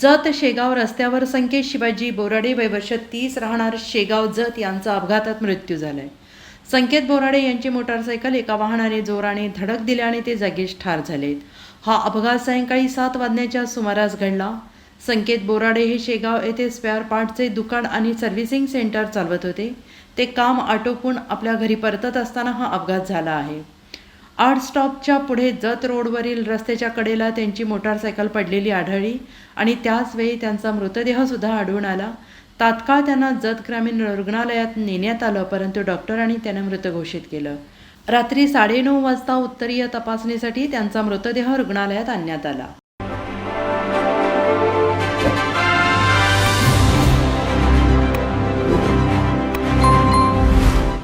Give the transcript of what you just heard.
जत शेगाव रस्त्यावर संकेत शिवाजी बोराडे वय वर्ष तीस राहणार शेगाव जत यांचा अपघातात मृत्यू झालाय. संकेत बोराडे यांची मोटारसायकल एका वाहनाने जोराने धडक दिल्याने ते जागीच ठार झालेत. हा अपघात सायंकाळी सात वाजण्याच्या सुमारास घडला. संकेत बोराडे हे शेगाव येथे स्पेअर पार्टचे दुकान आणि सर्व्हिसिंग सेंटर चालवत होते. ते काम आटोपून आपल्या घरी परतत असताना हा अपघात झाला आहे. आर्ट स्टॉपच्या पुढे जत रोडवरील रस्त्याच्या कडेला त्यांची मोटारसायकल पडलेली आढळली आणि त्याचवेळी त्यांचा मृतदेहसुद्धा आढळून आला. तात्काळ त्यांना जत ग्रामीण रुग्णालयात नेण्यात आलं परंतु डॉक्टरांनी त्यांना मृत घोषित केलं. रात्री साडेनऊ वाजता उत्तरीय तपासणीसाठी त्यांचा मृतदेह रुग्णालयात आणण्यात आला.